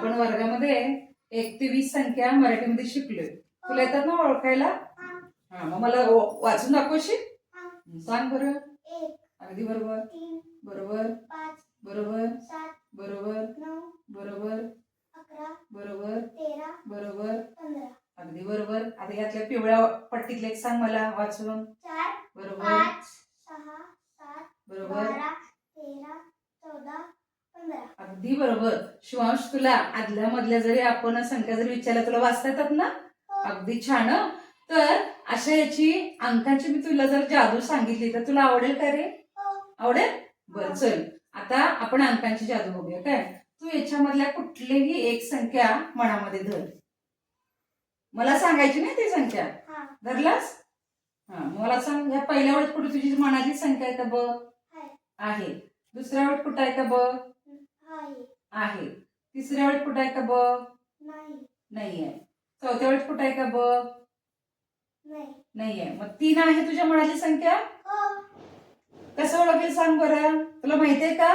आपण वर्गामध्ये एक ते वीस संख्या मराठीमध्ये शिकलोय. तुला येतात ना ओळखायला? हा मग मला वाचून दाखवशील? सांग बरं. अगदी बरोबर. बरोबर. बरोबर. बरोबर. बरोबर. बरोबर. बरोबर. अगदी बरोबर. आता यातल्या पिवळ्या पट्टीतले एक सांग मला वाचून. बरोबर. बरोबर. अगदी बरोबर. शिवांश तुला आदल्या मधल्या जरी आपण संख्या जरी विचारल्या तुला वाचता येतात ना? हो. अगदी छान हं. तर अशा याची अंकांची मी तुला जर जादू सांगितली तर तुला आवडेल का रे? हो. आवडेल? बर चल. आता आपण अंकांची जादू बघूया काय? तू याच्यामधल्या कुठलीही एक संख्या मनामध्ये धर. मला सांगायची नाही ती संख्या? हा. धरलास? हा मला सांग या पहिल्या वेळेत कुठे तुझी मनातली संख्या आहे का बघ? आहे. दुसऱ्या वेळेत कुठं आहे का बघ? आहे. तिसऱ्या वेळेत कुठं आहे का बघ नाही. नाही आहे चौथ्या वेळेत कुठं आहे का बघ नाही. नाही आहे मग तीन आहे तुझ्या मनातली संख्या? हो. कसं ओळखेल सांग बरं? तुला माहिती आहे का?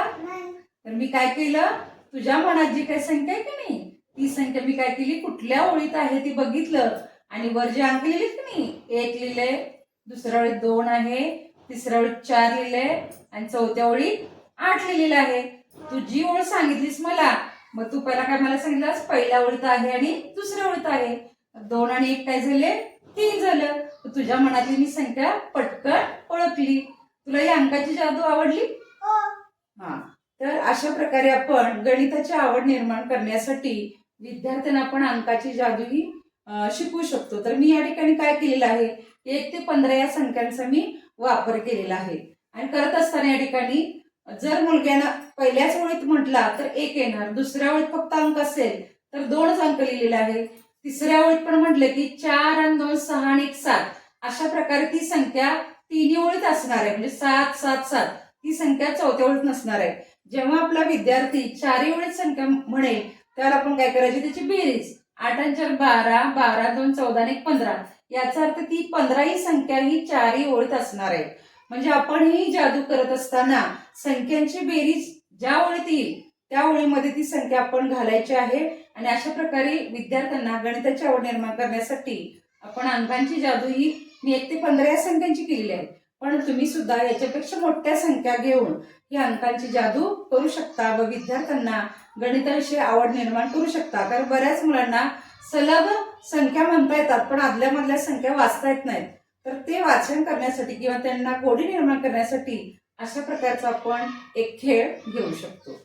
तर मी काय केलं? तुझ्या मनात जी काही संख्या आहे की नाही ती संख्या मी काय केली? कुठल्या ओळीत आहे ती बघितलं. आणि वर जे अंक लिहिलेत की नाही एक लिहिले दुसऱ्या ओळीत दोन आहे तिसऱ्या ओळीत चार लिहिले आणि चौथ्या ओळीत आठ लिहिलेलं आहे. तू जी ओळ सांगितलीस मला मग तू पहिला काय मला सांगितलंस? पहिल्या ओळीत आहे आणि दुसऱ्या ओळीत आहे. दोन आणि एक काय झाले? तीन झालं. तर तुझ्या मनातली मी संख्या पटकन ओळखली. तुला ही अंकाची जादू आवडली? हो. हा. तर अशा प्रकारे आपण गणिताची आवड निर्माण करण्यासाठी विद्यार्थ्यांना आपण अंकाची जादू ही शिकवू शकतो. तर मी या ठिकाणी काय केलेलं आहे? एक ते पंधरा या संख्यांचा मी वापर केलेला आहे. आणि करत असताना या ठिकाणी जर मुलग्यानं पहिल्याच ओळीत म्हटला तर एक येणार दुसऱ्या ओळीत फक्त अंक असेल तर दोनच अंक लिहिलेले आहे तिसऱ्या ओळीत पण म्हटलं की चार आणि दोन सहा आणि एक सात. अशा प्रकारे ती संख्या तिन्ही ओळीत असणार आहे म्हणजे सात सात सात. ही संख्या चौथ्या ओळीत नसणार आहे. जेव्हा आपला विद्यार्थी चारही ओळीत संख्या म्हणेल त्यावर आपण काय करायची? त्याची बेरीज. आठ आणि चार बारा बारा दोन चौदा आणि एक पंधरा. याचा अर्थ ती पंधराही संख्या ही चारही ओळीत असणार आहे. म्हणजे आपण ही जादू करत असताना संख्यांची बेरीज ज्या ओळीत येईल त्या ओळीमध्ये ती संख्या आपण घालायची आहे. आणि अशा प्रकारे विद्यार्थ्यांना गणिताची आवड निर्माण करण्यासाठी आपण अंकांची जादू ही मी एक ते पंधरा या संख्यांची केलेली आहे. पण तुम्ही सुद्धा याच्यापेक्षा मोठ्या संख्या घेऊन ही अंकांची जादू करू शकता व विद्यार्थ्यांना गणिताविषयी आवड निर्माण करू शकता. कारण बऱ्याच मुलांना सलग संख्या म्हणता येतात पण आदल्या मधल्या संख्या वाचता येत नाहीत. तर ते वाचन करण्यासाठी किंवा त्यांना गोडी निर्माण करण्यासाठी अशा प्रकारचा आपण एक खेळ घेऊ शकतो.